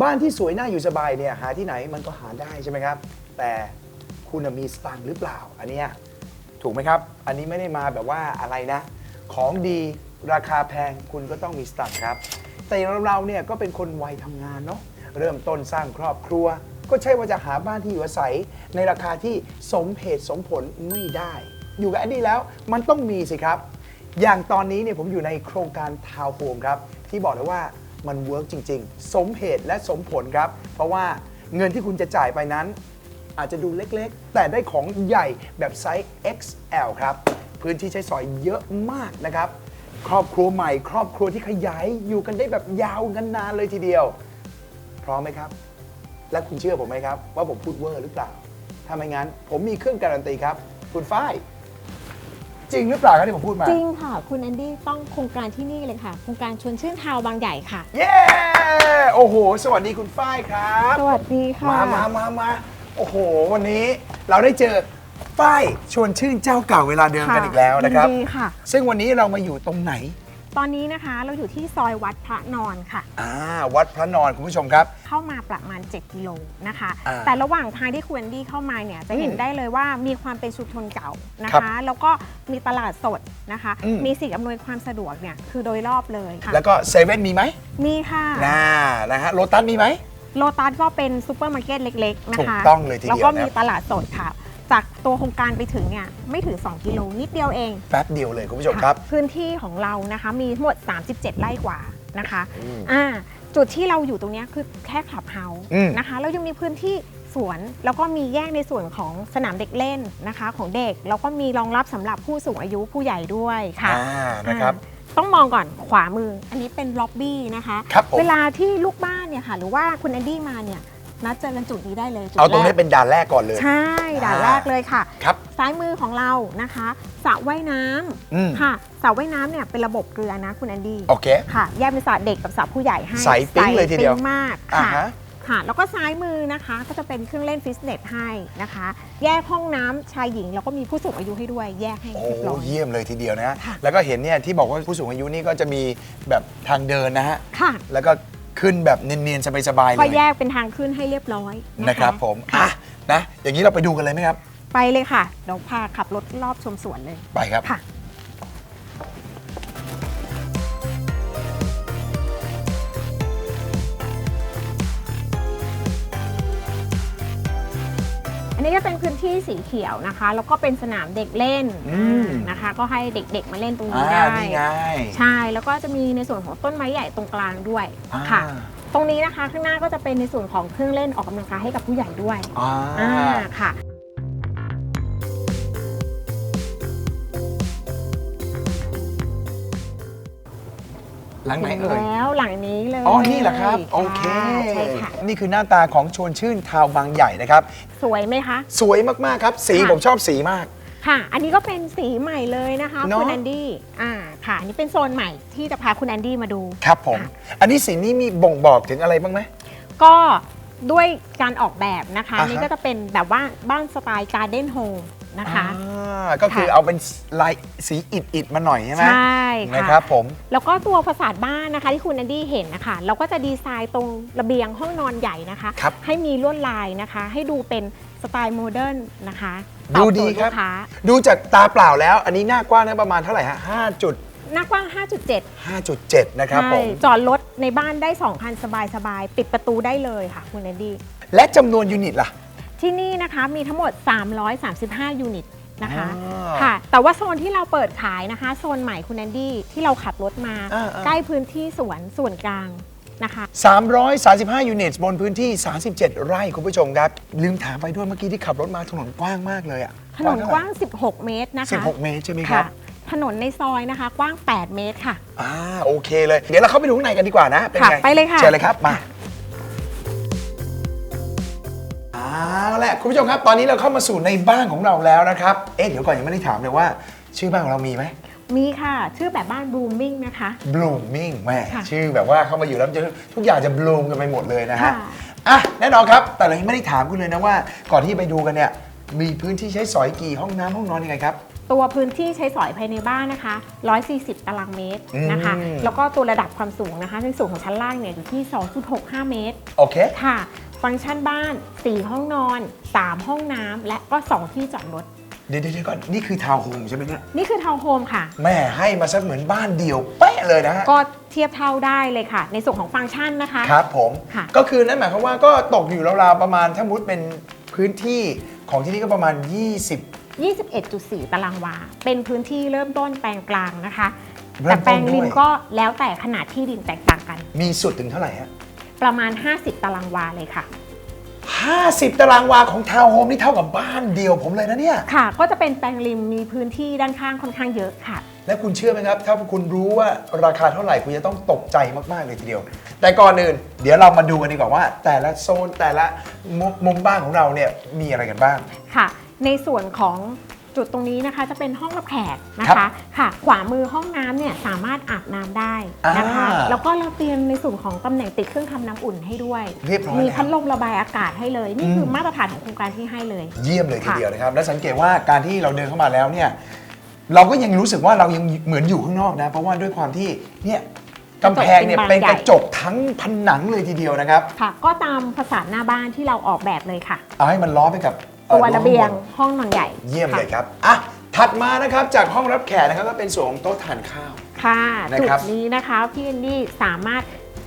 บ้านที่สวยน่าอยู่สบายเนี่ยหาที่ไหนมันก็หาได้ใช่ไหมครับ แต่คุณน่ะมีสตังค์หรือเปล่า อันเนี้ยถูกไหมครับ อันนี้ไม่ได้มาแบบว่าอะไรนะ ของดีราคาแพงคุณก็ต้องมีสตังค์ครับ แต่อย่างเราๆเนี่ยก็เป็นคนวัยทำงานเนาะเริ่มต้นสร้างครอบครัว ก็ใช่ว่าจะหาบ้านที่อยู่อาศัย ในราคาที่สมเหตุสมผลไม่ได้ อยู่กับแอนดี้แล้วมันต้องมีสิครับ อย่างตอนนี้เนี่ยผมอยู่ในโครงการทาวน์โฮมครับ ที่บอกเลยว่า มันเวิร์กจริง ๆ สมเหตุและสมผลครับ เพราะว่าเงินที่คุณจะจ่ายไปนั้น อาจจะดูเล็กๆ แต่ได้ของใหญ่แบบไซส์ XL ครับ พื้นที่ใช้สอยเยอะมากนะครับ ครอบครัวใหม่ ครอบครัวที่ขยายอยู่กันได้แบบยาวกันนานเลยทีเดียว พร้อมไหมครับ และคุณเชื่อผมไหมครับ ว่าผมพูดเวอร์หรือเปล่าถ้าไม่งั้น ผมมีเครื่องการันตีครับ คุณฝ้าย จริงหรือเปล่าครับที่ผมพูดมา จริงค่ะ คุณแอนดี้ต้องโครงการที่นี่เลยค่ะ โครงการชวนชื่นทาวน์บางใหญ่ค่ะ เย้ โอ้โห สวัสดีคุณฝ้ายครับ สวัสดีค่ะ มามามามาโอ้โห วันนี้เราได้เจอฝ้ายชวนชื่นเจ้าเก่าเวลาเดิมกันอีกแล้วนะครับ ยิดีค่ะ ซึ่งวันนี้เรามาอยู่ตรงไหน ตอนนี้นะคะเราอยู่ที่ซอยวัดพระนอนค่ะ อ่าวัดพระนอนคุณผู้ชมครับ เข้ามาประมาณ 7 กิโลนะคะ อ่าแต่ระหว่างทางที่คุณแอนดี้เข้ามาเนี่ยจะเห็นอืมได้เลยว่ามีความเป็นชุมชนเก่านะครัคะ บแล้วก็มีตลาดสดนะคะ อืม มีสิ่งอำนวยความสะดวกเนี่ยคือโดยรอบเลยค่ะแล้วก็เซเว่นมีไหมมีค่ะน่านะฮะโลตัสมีไหม โลตัสก็เป็นซูเปอร์มาร์เก็ตเล็ก ๆ นะคะถูกต้องเลยทีเดียวแล้วก็นะมีตลาดสดค่ะ จากตัวโครงการไปถึงเนี่ยไม่ถึง 2 กิโลนิดเดียวเองแป๊บเดียวเลยคุณผู้ชมครับะพื้นที่ของเรานะคะมีทั้งหมด 37 ไร่กว่านะคะอืมอ่าจุดที่เราอยู่ตรงเนี้ยคือแค่คลับเฮาส์อืมนะคะแล้วยังมีพื้นที่สวนแล้วก็มีแยกในส่วนของสนามเด็กเล่นนะคะของเด็กแล้วก็มีรองรับสำหรับผู้สูงอายุผู้ใหญ่ด้วยค่ะอ่านะครับอ่าต้องมองก่อนขวามือ อันนี้เป็นล็อบบี้นะคะครับผมเวลาที่ลูกบ้านเนี่ยค่ะหรือว่าคุณแอนดี้มาเนี่ย นัดเจอกันจุดนี้ได้เลยจุดเอาตรงนี้แกเป็นด่านแรกก่อนเลย ใช่ด่านแรกเลยค่ะ ครับ ซ้ายมือของเรานะคะสระว่ายน้อืมำค่ะสระว่ายน้ำเนี่ยเป็นระบบเกลือนะคุณแอนดี้โอเค ค่ะ แยกเป็นสระเด็กกับสระผู้ใหญ่ให้ใสปิ๊งเลยทีเดียว ใสปิ๊งมากอ่าค่ะ ฮะ ค่ะแล้วก็ซ้ายมือนะคะก็จะเป็นเครื่องเล่นฟิตเนสให้นะคะ แยกห้องน้ำชายหญิง แล้วก็มีผู้สูงอายุให้ด้วย แยกให้โอ้เรียบร้อย เยี่ยมเลยทีเดียวนะฮะค่ะ แล้วก็เห็นเนี่ยที่บอกว่าผู้สูงอายุนี่ก็จะมีแบบทางเดินนะฮะ ค่ะ แล้วก็ ขึ้นแบบเนียนๆสบายๆเลก็ยแยกเป็นทางขึ้นให้เรียบร้อยนะนะครับคะผมค่ะอะนะอย่างนี้เราไปดูกันเลยไหมครับ ไปเลยค่ะเดี๋ยวพาขับรถรอบชมสวนเลยไปครับ ค่ะ อันนี้ก็เป็นพื้นที่สีเขียวนะคะ แล้วก็เป็นสนามเด็กเล่นอืม นะคะ ก็ให้เด็กๆมาเล่นตรงอ่านี้ได้ นี่ไงใช่ แล้วก็จะมีในส่วนของต้นไม้ใหญ่ตรงกลางด้วยอ่าค่ะ ตรงนี้นะคะข้างหน้าก็จะเป็นในส่วนของเครื่องเล่นออกกำลังกายให้กับผู้ใหญ่ด้วยอ่าอ่าค่ะ หลังไหนถึงเอ่ย แล้วหลังนี้เลยอ๋อ นี่แหละครับโอเค ใช่ค่ะ นี่คือหน้าตาของชวนชื่นทาวน์บางใหญ่นะครับ สวยไหมคะ สวยมาก ๆ ครับ สีค่ะ ผมชอบสีมาก ค่ะ อันนี้ก็เป็นสีใหม่เลยนะคะ เนอะ คุณแอนดี้อ่าค่ะ อันนี้เป็นโซนใหม่ที่จะพาคุณแอนดี้มาดู ครับผม ค่ะ อันนี้สีนี้มีบ่งบอกถึงอะไรบ้างไหม ก็ด้วยการออกแบบนะคะอ่าฮะ นี่ก็จะเป็นแบบว่าบ้านสไตล์การ์เด้นโฮม นะคะ อ่าก็คือค่ะเอาเป็นลายสีอิดๆมาหน่อยใช่ไหมใช่ค่ะ นะครับผม แล้วก็ตัวผสาดบ้านนะคะที่คุณแอนดี้เห็นนะคะเราก็จะดีไซน์ตรงระเบียงห้องนอนใหญ่นะคะ ครับให้มีลวดลายนะคะ ให้ดูเป็นสไตล์โมเดิร์นนะคะดูตอโจดีทย์ครับ ลูกค้าดูจากตาเปล่าแล้ว อันนี้หน้ากว้างนะประมาณเท่าไหร่ฮะ5จุดหน้ากว้าง 5.7 5.7 นะครับผม ใช่จอดรถในบ้านได้ 2 คันสบายๆ ปิดประตูได้เลยค่ะคุณแอนดี้ และจำนวนยูนิตล่ะ ที่นี่นะคะมีทั้งหมด 335 ยูนิตนะคะอ่าค่ะ แต่ว่าโซนที่เราเปิดขายนะคะ โซนใหม่คุณแอนดี้ที่เราขับรถมาอ่าๆ ใกล้พื้นที่สวนส่วนกลางนะคะ 335 ยูนิตบนพื้นที่ 37 ไร่คุณผู้ชมครับ ลืมถามไปด้วยเมื่อกี้ที่ขับรถมาถนนกว้างมากเลยอะถนนกว้าง 16 เมตรนะคะ16 เมตรใช่ไหมครัค่ะ บถนนในซอยนะคะกว้าง 8 เมตรค่ะ อ่าโอเคเลย เดี๋ยวเราเข้าไปดูข้างในกันดีกว่านะ เป็นค่ะไงไปเลยค่ะ เชิญเลยครับมา เอาละคุณผู้ชมครับ ตอนนี้เราเข้ามาสู่ในบ้านของเราแล้วนะครับ เอ๊ะเดี๋ยวก่อนยังไม่ได้ถามเลยว่า ชื่อบ้านของเรามีไหมมีค่ะ ชื่อแบบบ้านบ o ูม i ิ g นะคะ blooming แม่ค่ะชื่อแบบว่าเข้ามาอยู่แล้วจะทุกอย่างจะ bloom กันไปหมดเลยนะฮะค่ะ อะแน่นอนครับ แต่เรายังไม่ได้ถามคุณเลยนะว่า ก่อนที่ไปดูกันเนี่ยมีพื้นที่ใช้สอยกี่ห้องน้ำห้องนอนยังไงครับ ตัวพื้นที่ใช้สอยภายในบ้านนะคะ 140 ตารางเมตรนะคะ อืม แล้วก็ตัวระดับความสูงนะคะในส่วนของชั้นล่างเนี่ยอยู่ที่ 2.65 เมตร โอเค ค่ะ ฟังก์ชันบ้าน 4 ห้องนอน 3 ห้องน้ำและก็ 2 ที่จอดรถ เดี๋ยวเดี๋ยวก่อนนี่คือทาวน์โฮมใช่ไหมเนี่ยนี่คือทาวน์โฮมค่ะ แม่ให้มาสักเหมือนบ้านเดียวเป๊ะเลยนะฮะก็เทียบเท่าได้เลยค่ะ ในส่วนของฟังก์ชันนะคะ ครับผมค่ะ ก็คือนั่นหมายความว่าก็ตกอยู่ราวๆประมาณถ้ามุดเป็นพื้นที่ของที่นี่ก็ประมาณ 20 21.4 ตารางวา เป็นพื้นที่เริ่มต้นแปลงกลางนะคะ เริ่มต้นแต่แปลงริมด้วยก็แล้วแต่ขนาดที่ดินแตกต่างกัน มีสุดถึงเท่าไหร่ฮะ ประมาณ 50 ตารางวาเลยค่ะ 50 ตารางวาของทาวน์โฮมนี่เท่ากับบ้านเดียวผมเลยนะเนี่ย ค่ะ ก็จะเป็นแปลงริมมีพื้นที่ด้านข้างค่อนข้างเยอะค่ะ และคุณเชื่อไหมครับ ถ้าคุณรู้ว่าราคาเท่าไหร่คุณจะต้องตกใจมากๆเลยทีเดียว แต่ก่อนอื่น เดี๋ยวเรามาดูกันดีกว่าว่า แต่ละโซนแต่ละมุมมุมบ้านของเราเนี่ยมีอะไรกันบ้าง ค่ะ ในส่วนของ จุดตรงนี้นะคะจะเป็นห้องรับแขกนะครัคะบค่ะ ขวามือห้องน้ำเนี่ยสามารถอาบน้ำได้นะคะ อ่าแล้วก็เราเตรียมในส่วนของตำแหน่งติดเครื่องทำน้ำอุ่นให้ด้วย เรียบร้อยมีแล้ว พัดลมระบายอากาศให้เลย นี่อืมคือมาตรฐานของโครงการที่ให้เลย เยี่ยมเลยทีค่ะ เดียวนะครับ และสังเกตว่าการที่เราเดินเข้ามาแล้วเนี่ย เราก็ยังรู้สึกว่าเรายังเหมือนอยู่ข้างนอกนะ เพราะว่าด้วยความที่เนี่ยกำแพงเนี่ยเป็นกระจกทั้งผนังเลยทีเดียวนะครับ ค่ะ ก็ตามภาษาหน้าบ้านที่เราออกแบบเลยค่ะ เอาให้มันล้อไปกับอ่อ ตัวระเบียงข้างบนห้องนอนใหญ่เยี่ยมค่ะเลยครับอะถัดมานะครับจากห้องรับแขกนะครับก็เป็นส่วนของโต๊ะทานข้าว ค่ะนะจุดครับนี้นะคะพี่แอนดี้สามารถ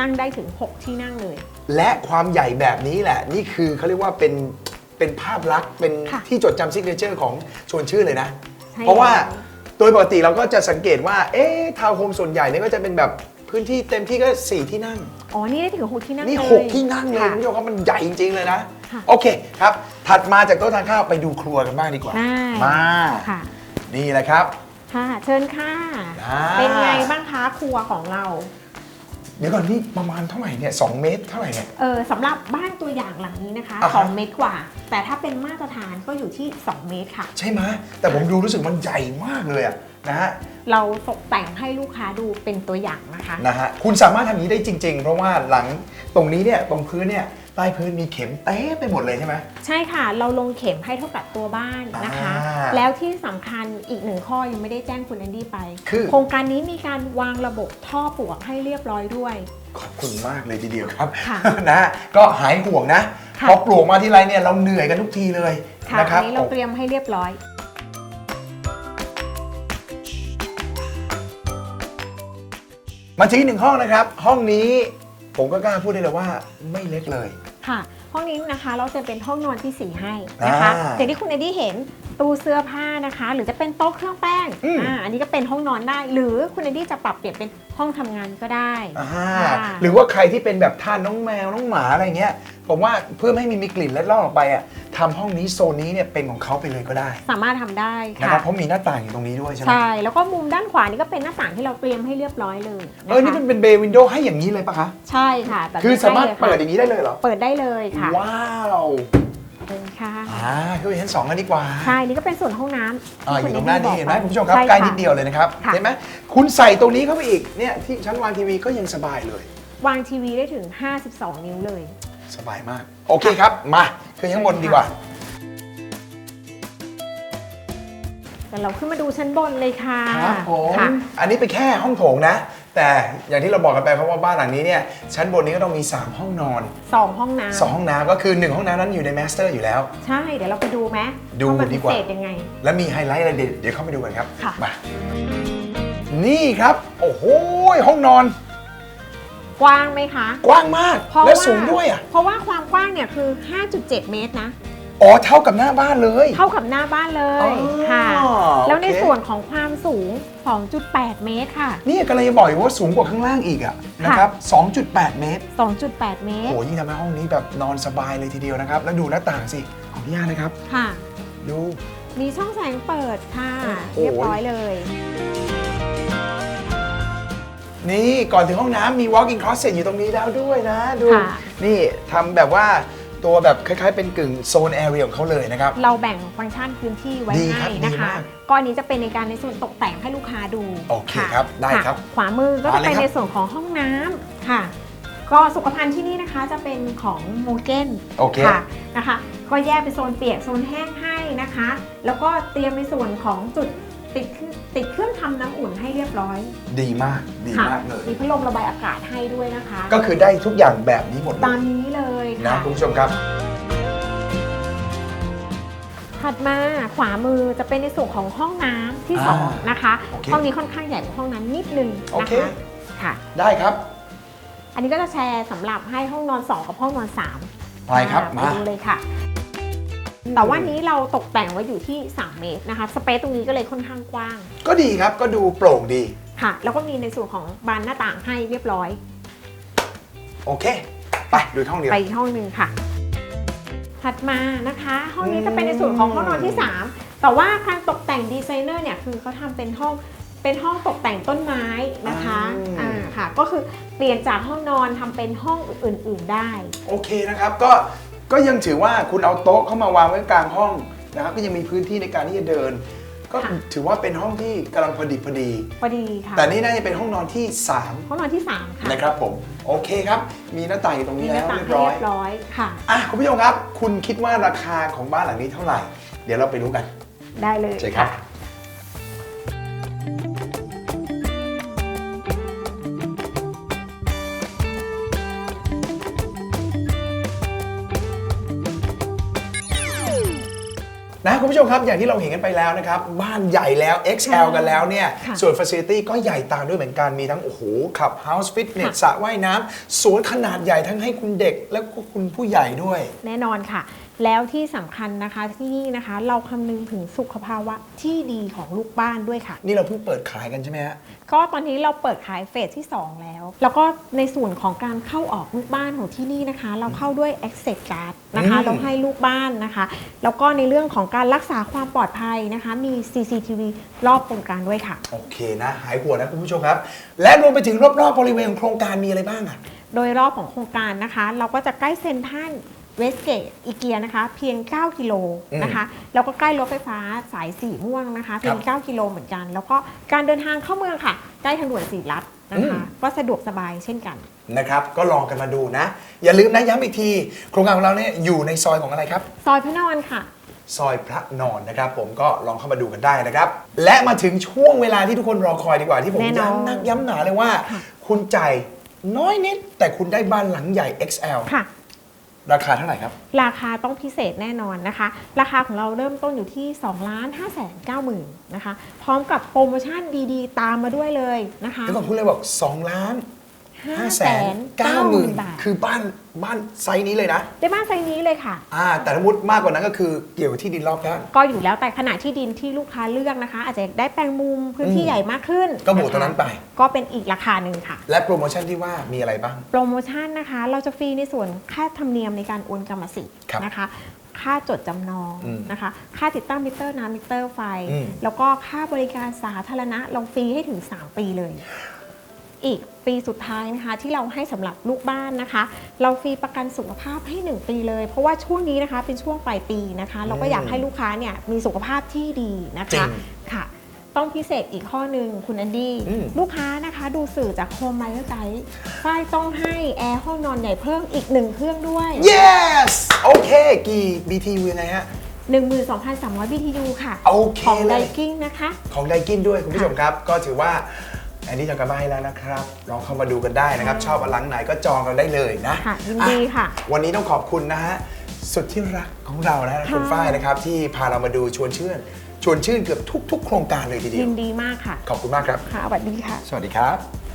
นั่งได้ถึง 6 ที่นั่งเลย และความใหญ่แบบนี้แหละ นี่คือเขาเรียกว่าเป็นเป็นภาพลักษณ์เป็นค่ะที่จดจำซิกเนเจอร์ของชวนชื่อเลยนะใช่เพราะว่าแล้วโดยปกติเราก็จะสังเกตว่า เอ๊ะทาวน์โฮมส่วนใหญ่เนี่ยก็จะเป็นแบบพื้นที่เต็มที่ก็ 4 ที่นั่ง อ๋อ นี่ได้ถึง 6 ที่นั่งนี่เลย6ที่นั่งเลยค่ะคุณผู้ชมครับมันใหญ่จริง ๆ เลยนะค่ะ โอเคครับ ถัดมาจากโต๊ะทานข้าวไปดูครัวกันบ้างดีกว่า ได้ มาค่ะ นี่แหละครับ ค่ะ เชิญค่ะ อ่า เป็นไงบ้างคะครัวของเรา เดี๋ยวก่อนนี่ประมาณเท่าไหร่เนี่ยสเมตรเท่าไหร่เนี่ย เออสำหรับบ้านตัวอย่างหลังนี้นะคะอ่าฮะ2เมตรกว่า แต่ถ้าเป็นมาตรฐานก็อยู่ที่ 2 เมตรค่ะ ใช่ไหมแต่ผมดูรู้สึกมันใหญ่มากเลยอะ นะฮะเราตกแต่งให้ลูกค้าดูเป็นตัวอย่างนะคะ นะฮะคุณสามารถทำอย่างนี้ได้จริง ๆ เพราะว่าหลังตรงนี้เนี่ยตรงพื้นเนี่ยใต้พื้นมีเข็มเต้ไปหมดเลยใช่ไหม ใช่ค่ะ เราลงเข็มให้เท่ากับตัวบ้านนะคะ อ่าแล้วที่สำคัญอีกหนึ่งข้อยังไม่ได้แจ้งคุณแอนดี้ไป คือ โครงการนี้มีการวางระบบท่อปลวกให้เรียบร้อยด้วย ขอบคุณมากเลยทีเดียวครับค่ะนะฮะก็หายห่วงนะค่ะ พอปลวกมาที่ไรเนี่ยเราเหนื่อยกันทุกทีเลยค่ะนะคอัรับนนี้เราเตรียมให้เรียบร้อย มาที่หนึ่งห้องนะครับ ห้องนี้ผมก็กล้าพูดได้เลยว่าไม่เล็กเลย ค่ะ ห้องนี้นะคะเราจะเป็นห้องนอนที่สีให้นะคะอ่า อย่างที่คุณแอนดี้เห็น ตู้เสื้อผ้านะคะ หรือจะเป็นโต๊ะเครื่องแป้งอืม อ่าอันนี้ก็เป็นห้องนอนได้ หรือคุณแอนดี้จะปรับเปลี่ยนเป็นห้องทำงานก็ได้ อ่าค่ะ หรือว่าใครที่เป็นแบบท่านน้องแมวน้องหมาอะไรเงี้ย ผมว่าเพื่อไม่ให้มีกลิ่นเล็ดลอดออกไปอะทำห้องนี้โซนนี้เนี่ยเป็นของเขาไปเลยก็ได้สามารถทำได้นะค่ะ ครับเพราะมีหน้าต่างอยู่ตรงนี้ด้วยใช่ไหมใช่ แล้วก็มุมด้านขวานี่ก็เป็นหน้าต่างที่เราเตรียมให้เรียบร้อยเลยเออนี่มันเป็นเบย์วินโดว์ให้อย่างนี้เลยปะคะ ใช่ค่ะแบบนี้คือสามารถใช่ลยค่ะเปิดอย่างนี้ได้เลยเหรอ เปิดได้เลยค่ะ ว้าว เชิญค่ะอ่าขึ้นไปชั้นสองกันดีกว่าใช่นี่ก็เป็นส่วนห้องน้ำอ่าอที่ยู่คุณตรงหน้าแดนี่ดี้เห็นไหมบอคุณผู้ชมครับใช่ใกล้ค่ะนิดเดียวเลยนะครับค่ะ เห็นไหมคุณใส่ตรงนี้เข้าไปอีกเนี่ยที่ชั้นวางทีวีก็ยังสบายเลย วางทีวีได้ถึง 52 นิ้วเลย สบายมาก โอเคครับ มาขึ้นข้างบนดีกว่า แต่เราขึ้นมาดูชั้นบนเลยค่ะครับผม ค่ะ อันนี้เป็นแค่ห้องโถงนะ แต่อย่างที่เราบอกกันไปเพราะว่าบ้านหลังนี้เนี่ยชั้นบนนี้ก็ต้องมี 3 ห้องนอน สองห้องน้ำ2ห้องน้ำก็คือ 1 ห้องน้ำนั้นอยู่ในแมสเตอร์อยู่แล้วใช่ เดี๋ยวเราไปดูไหมดูว่ามันดีพิกว่า เศษยังไง และมีไฮไลท์อะไรเด็ดเดี๋ยวเข้าไปดูกันครับค่ะ มานี่ครับ โอ้โหห้องนอนกว้างไหมคะกว้างมาก เพราะและว่าสูงด้วยอะ เพราะว่าความกว้างเนี่ยคือ 5.7 เมตรนะ อ๋อเท่ากับหน้าบ้านเลย เท่ากับหน้าบ้านเลยอ๋อค่ะ แล้วในโอเค ส่วนของความสูง 2.8 เมตรค่ะ นี่กำลังจะบอกอยู่ว่าสูงกว่าข้างล่างอีกอะนะครับ 2.8 เมตร 2.8 เมตรโอ้ยิ่งทำให้ห้องนี้แบบนอนสบายเลยทีเดียวนะครับ แล้วดูหน้าต่างสิขออนุญาตนะครับ ค่ะ ดู มีช่องแสงเปิดค่ะ โอ้โห เรียบร้อยเลย นี่ก่อนถึงห้องน้ำมี walk-in closet อยู่ตรงนี้แล้วด้วยนะ ดู ค่ะ นี่ทำแบบว่า ตัวแบบคล้ายๆ เป็นกึ่งโซนแอเรียของเขาเลยนะครับ เราแบ่งฟังก์ชันพื้นที่ไว้ดีครัให้บนะดีคะมากก้อนนี้จะเป็นในการในส่วนตกแต่งให้ลูกค้าดูโอเคครับได้ะครับขวามือก็มาจะเลยเป็นครับ ในส่วนของห้องน้ำค่ะ ก็สุขภัณฑ์ที่นี่นะคะจะเป็นของโมเกนโอเค ค่ะนะคะ ก็แยกเป็นโซนเปียกโซนแห้งให้นะคะ แล้วก็เตรียมในส่วนของจุด ติดเครื่องติดเครื่องทำน้ำอุ่นให้เรียบร้อยดีมากดีค่ะมากเลย มีพัดลมระบายอากาศให้ด้วยนะคะ ก็คือได้ทุกอย่างแบบนี้หมดเลตายมนี้เลยนะค่ะคุณผู้ชมครับ ถัดมาขวามือจะเป็นในส่วนของห้องน้ำที่อ่าสองนะคะโอเคห้องนี้ค่อนข้างใหญ่กว่าห้องนั้นนิดนึงโอนะเค คะค่ะ ได้ครับอันนี้ก็จะแชร์สำหรับให้ห้องนอน 2 กับห้องนอน3ไปครับไปมา ดูเลยค่ะ แต่ว่านี้เราตกแต่งไว้อยู่ที่ 3 เมตรนะคะสเปซตรงนี้ก็เลยค่อนข้างกว้าง ก็ดีครับก็ดูโปร่งดีค่ะ แล้วก็มีในส่วนของบานหน้าต่างให้เรียบร้อย โอเค ไปดูห้องเดียวไปอีกห้องหนึ่งค่ะ ถัดมานะคะ ห้องนี้จะเป็นในส่วนของห้องนอนที่ 3 แต่ว่าการตกแต่งดีไซเนอร์เนี่ยคือเขาทำเป็นห้องเป็นห้องตกแต่งต้นไม้นะคะอืมอ่าค่ะ ก็คือเปลี่ยนจากห้องนอนทำเป็นห้องอื่น ๆได้ โอเคนะครับ ก็ ก็ยังถือว่าคุณเอาโต๊ะเข้ามาวางไว้กลางห้องนะครับก็ยังมีพื้นที่ในการที่จะเดิน ก็ค่ะ ถือว่าเป็นห้องที่กำลังพอดีพอดี พอดีค่ะแต่นี่น่าจะเป็นห้องนอนที่ห้องนอนที่ 3 ค่ะ3นะครับผมโอเคครับ มีหน้าต่างอยู่ตรงมีนี้หแล้น้าวต่างเรียบให้ร้อยเรียบร้อยค่ะ อะคุณผู้ชมครับ คุณคิดว่าราคาของบ้านหลังนี้เท่าไหร่ เดี๋ยวเราไปรู้กันได้เลยเชิญครับะ นะคุณผู้ชมครับอย่างที่เราเห็นกันไปแล้วนะครับ บ้านใหญ่แล้ว XL กันแล้วเนี่ยค่ะส่วน Facility ก็ใหญ่ตามด้วยเหมือนกัน มีทั้ง โอ้โหขับ House Fitness ค่ะสระว่ายน้ำสวนขนาดใหญ่ทั้งให้คุณเด็กแล้วก็คุณผู้ใหญ่ด้วย แน่นอนค่ะ แล้วที่สำคัญนะคะที่นี่นะคะ เราคำนึงถึงสุขภาวะที่ดีของลูกบ้านด้วยค่ะ นี่เราเพิ่งเปิดขายกันใช่ไหมฮะก็ตอนนี้เราเปิดขายเฟสที่ 2 แล้ว แล้วก็ในส่วนของการเข้าออกลูกบ้านของที่นี่นะคะ เราเข้าด้วย Access Card นะคะอืมเราให้ลูกบ้านนะคะ แล้วก็ในเรื่องของการรักษาความปลอดภัยนะคะ มี CCTV รอบโครงการด้วยค่ะ โอเคนะ หายห่วงนะคุณผู้ชมครับ และรวมไปถึงรอบๆบริเวณของโครงการมีอะไรบ้างอะโดยรอบของโครงการนะคะ เราก็จะใกล้เซ็นทรัล เวสเกตอีเกียนะคะ เพียง 9 กิโลนะคะ แล้วก็ใกล้รถไฟฟ้าสายสีม่วงนะคะ เพียง 9 กิโลเหมือนกัน แล้วก็การเดินทางเข้าเมืองค่ะ ใกล้ทางด่วนสีรัฐนะคะ ก็สะดวกสบายเช่นกันนะครับ ก็ลองกันมาดูนะ อย่าลืมนะย้ำอีกที โครงการของเราเนี่ยอยู่ในซอยของอะไรครับ ซอยพระนอนค่ะ ซอยพระนอนนะครับ ผมก็ลองเข้ามาดูกันได้นะครับ และมาถึงช่วงเวลาที่ทุกคนรอคอยดีกว่าที่ผมแน่นอน ย้ำนักย้ำหนาเลยว่าค่ะคุณจ่ายน้อยนิด แต่คุณได้บ้านหลังใหญ่ XL ค่ะ ราคาเท่าไหร่ครับ ราคาต้องพิเศษแน่นอนนะคะ ราคาของเราเริ่มต้นอยู่ที่2ล้าน5แสน9หมื่นนะคะ พร้อมกับโปรโมชั่นดีๆ ตามมาด้วยเลยนะคะ แล้วก็คุณเลยบอก 2 ล้าน 5 5แสน9หมื่นบาท คือบ้านบ้านไซส์นี้เลยนะ ได้บ้านไซส์นี้เลยค่ะอ่าแต่ถ้ามุดมากกว่านั้นก็คือเกี่ยวกับที่ดินรอบข้างก็อยู่แล้วแต่ขนาดที่ดินที่ลูกค้าเลือกนะคะ อาจจะได้แปลงมุมพื้นที่อืมใหญ่มากขึ้น ก็บวกตัวนั้นไป ก็เป็นอีกราคาหนึ่งค่ะ และโปรโมชั่นที่ว่ามีอะไรบ้าง โปรโมชั่นนะคะ เราจะฟรีในส่วนค่าธรรมเนียมในการโอนกรรมสิทธิ์ครับนะคะค่าจดจำนองอืมนะคะ ค่าติดตั้งมิเตอร์น้ำมิเตอร์ไฟอืมแล้วก็ค่าบริการสาธารณะเราฟรีให้ถึง 3 ปีเลย อีกปีสุดท้ายนะคะ ที่เราให้สำหรับลูกบ้านนะคะ เราฟรีประกันสุขภาพให้ 1 ปีเลย เพราะว่าช่วงนี้นะคะเป็นช่วงปลายปีนะคะ เราก็อยากให้ลูกค้าเนี่ยมีสุขภาพที่ดีนะจริคะงค่ะ ต้องพิเศษอีกข้อหนึ่งคุณแอนดี้อืมลูกค้านะคะ ดูสื่อจากโฮมไมเ e อร์ไซต์ฝ้ายต้องให้แอร์ห้องนอนใหญ่เพิ่มอีกหนึ่งเครื่องด้วย yes โอเคกี่ BTU ยังไงฮะ12,300 BTU ค่ะ โอเคของเลไดยกิ้งนะคะ ของไดกินด้วยคุณผู้ชมครับ ก็ถือว่า อันนี้ทำกันบ้านให้แล้วนะครับลองเข้ามาดูกันได้นะครับ ชอบอลังไหนก็จองกันได้เลยนะค่ะยินดีค่ะอ่วันนี้ต้องขอบคุณนะฮะสุดที่รักของเรานะคุณค่ะฝ้ายนะครับ ที่พาเรามาดูชวนชื่น ชวนชื่นเกือบทุก ๆ โครงการเลยทีเดียยิวนดีมากค่ะขอบคุณมากครับ ค่ะสวัสดีค่ะ สวัสดีครับ